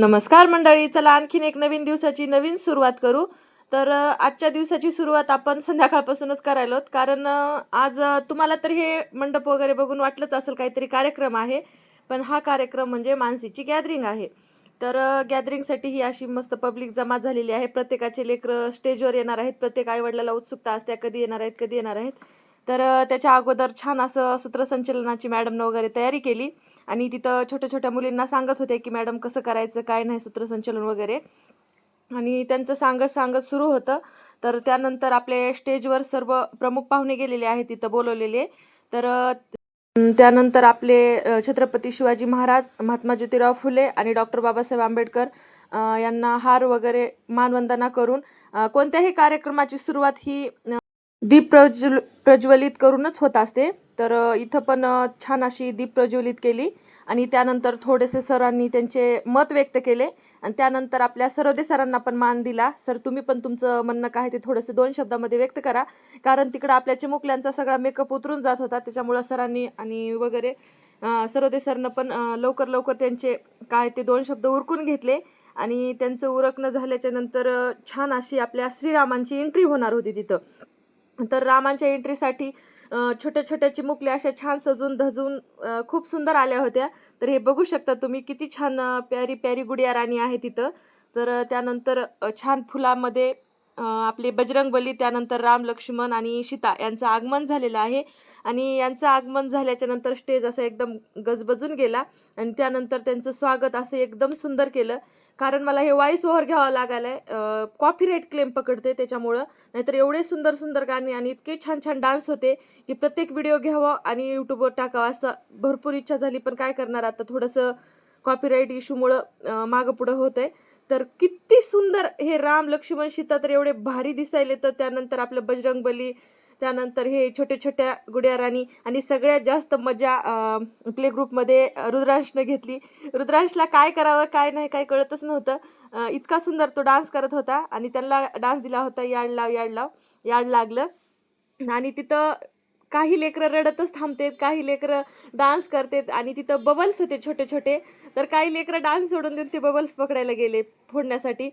नमस्कार मंडळी चला आणखीन एक नवीन दिवसाची नवीन सुरुवात करू. तर आजच्या दिवसाची सुरुवात आपण संध्याकाळपासूनच करायलो कारण आज तुम्हाला तर हे मंडप वगैरे बघून वाटलंच असेल काहीतरी कार्यक्रम आहे. पण हा कार्यक्रम म्हणजे मानसीची गॅदरिंग आहे. तर गॅदरिंगसाठी ही अशी मस्त पब्लिक जमा झालेली आहे. प्रत्येकाचे लेकरं स्टेजवर येणार आहेत. प्रत्येक आईवडिलाला उत्सुकता असते. कधी येणार आहेत कधी येणार आहेत. तर त्याच्या अगोदर छान असं सूत्रसंचलनाची मॅडमनं वगैरे तयारी केली. आणि तिथं छोट्या छोट्या मुलींना सांगत होते की मॅडम कसं करायचं काय नाही सूत्रसंचलन वगैरे. आणि त्यांचं सांगत सांगत सुरू होतं. तर त्यानंतर आपले स्टेजवर सर्व प्रमुख पाहुणे गेलेले आहेत तिथं बोलवलेले. तर त्यानंतर आपले छत्रपती शिवाजी महाराज महात्मा ज्योतिराव फुले आणि डॉक्टर बाबासाहेब आंबेडकर यांना हार वगैरे मानवंदना करून कोणत्याही कार्यक्रमाची सुरुवात ही दीप प्रज्वल प्रज्वलित करूनच होत असते. तर इथं पण छान अशी दीप प्रज्वलित केली. आणि त्यानंतर थोडेसे सरांनी त्यांचे मत व्यक्त केले. आणि त्यानंतर आपल्या सरोदे सरांना पण मान दिला. सर तुम्ही पण तुमचं म्हणणं काय ते थोडंसं दोन शब्दामध्ये व्यक्त करा. कारण तिकडं आपल्या चिमुकल्यांचा सगळा मेकअप उतरून जात होता. त्याच्यामुळं सरांनी आणि वगैरे सरोदे सरनं पण लवकर लवकर त्यांचे काय ते दोन शब्द उरकून घेतले. आणि त्यांचं उरकणं झाल्याच्यानंतर छान अशी आपल्या श्रीरामांची एंट्री होणार होती तिथं. तर रामांच्या एंट्रीसाठी छोट्या छोट्या चिमुकल्या अशा छान सजून धजून खूप सुंदर आल्या होत्या. तर हे बघू शकता तुम्ही किती छान प्यारी प्यारी गुडिया राणी आहे तिथं. तर त्यानंतर छान फुलामध्ये आपले बजरंगबली त्यानंतर राम लक्ष्मण आणि सीता यांचं आगमन झालेलं आहे. आणि यांचं आगमन झाल्याच्यानंतर स्टेज असं एकदम गजबजून गेला. आणि त्यानंतर त्यांचं स्वागत असं एकदम सुंदर केलं. कारण मला हे वॉईस ओव्हर घ्यावं लागायला आहे कॉपीराईट क्लेम पकडते त्याच्यामुळं. नाहीतर एवढे सुंदर सुंदर गाणी आणि इतके छान छान डान्स होते की प्रत्येक व्हिडिओ घ्यावं आणि यूट्यूबवर टाकावं. असं भरपूर इच्छा झाली पण काय करणार आता? थोडंसं कॉपीराईट इश्यूमुळं मागं पुढं होतं आहे तर किती सुंदर हे राम लक्ष्मण सीता तर एवढे भारी दिसायले तर त्यानंतर आपलं बजरंगबली त्यानंतर हे छोट्या छोट्या गुड्या राणी आणि सगळ्यात जास्त मजा प्ले ग्रुपमध्ये रुद्रांशनं घेतली. रुद्रांशला काय करावं काय नाही काय कळतच नव्हतं. इतका सुंदर तो डान्स करत होता आणि त्यांना डान्स दिला होता याड लाव याड लाव याड लागलं. आणि तिथं काही लेकरं रडतच थांबतेत काही लेकरं डान्स करतात आणि तिथं बबल्स होते छोटे छोटे तर काही लेकरं डान्स सोडून देऊन ते बबल्स पकडायला गेले फोडण्यासाठी.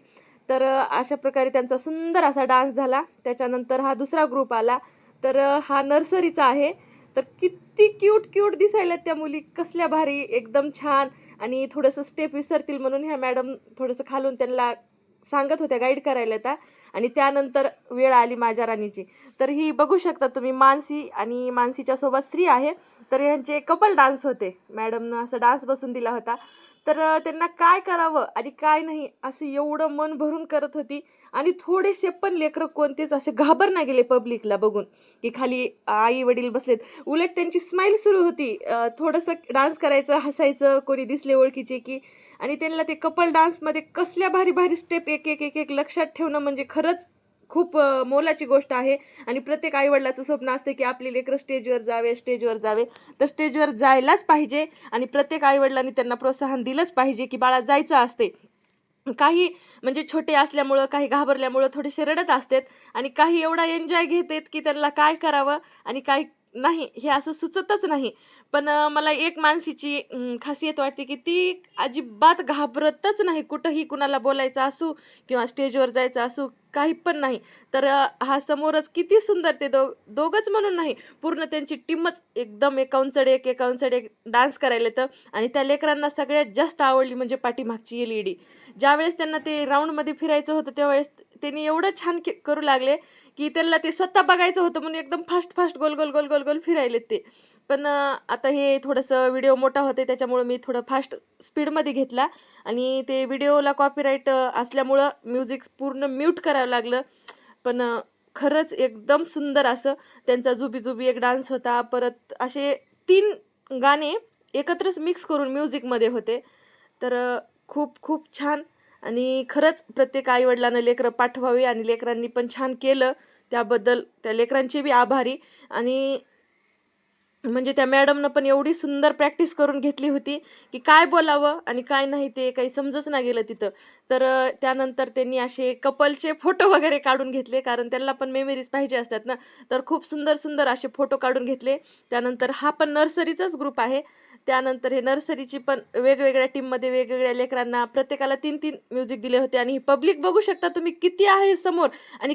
तर अशा प्रकारे त्यांचा सुंदर असा डान्स झाला. त्याच्यानंतर हा दुसरा ग्रुप आला. तर हा नर्सरीचा आहे. तर किती क्यूट क्यूट दिसायला त्या मुली. कसल्या भारी एकदम छान. आणि थोडंसं स्टेप विसरतील म्हणून ह्या मॅडम थोडंसं खालून त्यांना सांगत होत्या गाईड करायला त्या. आणि त्यानंतर वेळ आली माझ्या राणीची. तर ही बघू शकता तुम्ही मानसी आणि मानसीच्या सोबत स्त्री आहे. तर यांचे कपल डान्स होते. मॅडमनं असं डान्स बसून दिला होता. तर त्यांना काय करावं आणि काय नाही असं एवढं मन भरून करत होती. आणि थोडेसे पण लेकरं कोणतेच असे घाबर नाही गेले पब्लिकला बघून की खाली आई वडील बसलेत. उलट त्यांची स्माईल सुरू होती. थोडंसं डान्स करायचं हसायचं कोणी दिसले ओळखीचे की आणि त्यांना ते कपल डान्समध्ये कसल्या भारी भारी स्टेप एक एक एक एक लक्षात ठेवणं म्हणजे खरंच खूप मोलाची गोष्ट आहे. आणि प्रत्येक आईवडिलाचं स्वप्न असते की आपली लेकरं स्टेजवर जावे स्टेजवर जावे. तर स्टेजवर जायलाच पाहिजे आणि प्रत्येक आईवडिलांनी त्यांना प्रोत्साहन दिलंच पाहिजे की बाळा जायचं असते. काही म्हणजे छोटे असल्यामुळं काही घाबरल्यामुळं थोडेसे रडत असतात आणि काही एवढा एन्जॉय घेतात की त्यांना काय करावं आणि काही नाही हे असं सुचतच नाही. पण मला एक माणसीची खासियत वाटते की ती अजिबात घाबरतच नाही. कुठंही कुणाला बोलायचं असू किंवा स्टेजवर जायचं असू काही पण नाही. तर हा समोरच किती सुंदर ते दो दोघंच म्हणून नाही पूर्ण त्यांची टीमच एकदम एकाउंचड एक एकाउंचड एक डान्स करायला येतं आणि त्या लेकरांना सगळ्यात जास्त आवडली म्हणजे पाठीमागची एल ई डी. ज्यावेळेस त्यांना ते राऊंडमध्ये फिरायचं होतं त्यावेळेस त्यांनी एवढं छान के करू लागले की त्यांना ते स्वतः बघायचं होतं म्हणून एकदम फास्ट फास्ट गोल गोल गोल गोल गोल फिरायलेत ते. पण आता हे थोडंसं व्हिडिओ मोठा होते त्याच्यामुळं मी थोडं फास्ट स्पीडमध्ये घेतला. आणि ते व्हिडिओला कॉपीराईट असल्यामुळं म्युझिक पूर्ण म्यूट करावं लागलं. पण खरंच एकदम सुंदर असं त्यांचा जुबी जुबी एक डान्स होता. परत असे तीन गाणे एकत्रच मिक्स करून म्युझिकमध्ये होते. तर खूप खूप छान आणि खरंच प्रत्येक आईवडिलांना लेकरं पाठवावी आणि लेकरांनी पण छान केलं. त्याबद्दल त्या लेकरांचे बी आभारी. आणि म्हणजे त्या मॅडमनं पण एवढी सुंदर प्रॅक्टिस करून घेतली होती की काय बोलावं आणि काय नाही ते काही समजच नाही गेलं तिथं. तर त्यानंतर त्यांनी असे कपलचे फोटो वगैरे काढून घेतले कारण त्यांना पण मेमरीज पाहिजे असतात ना. तर खूप सुंदर सुंदर असे फोटो काढून घेतले. त्यानंतर हा पण नर्सरीचाच ग्रुप आहे. त्यानंतर हे नर्सरीची पण वेगवेगळ्या टीममध्ये वेगवेगळ्या लेकरांना प्रत्येकाला तीन तीन म्युझिक दिले होते आणि ही पब्लिक बघू शकता तुम्ही किती आहे समोर आणि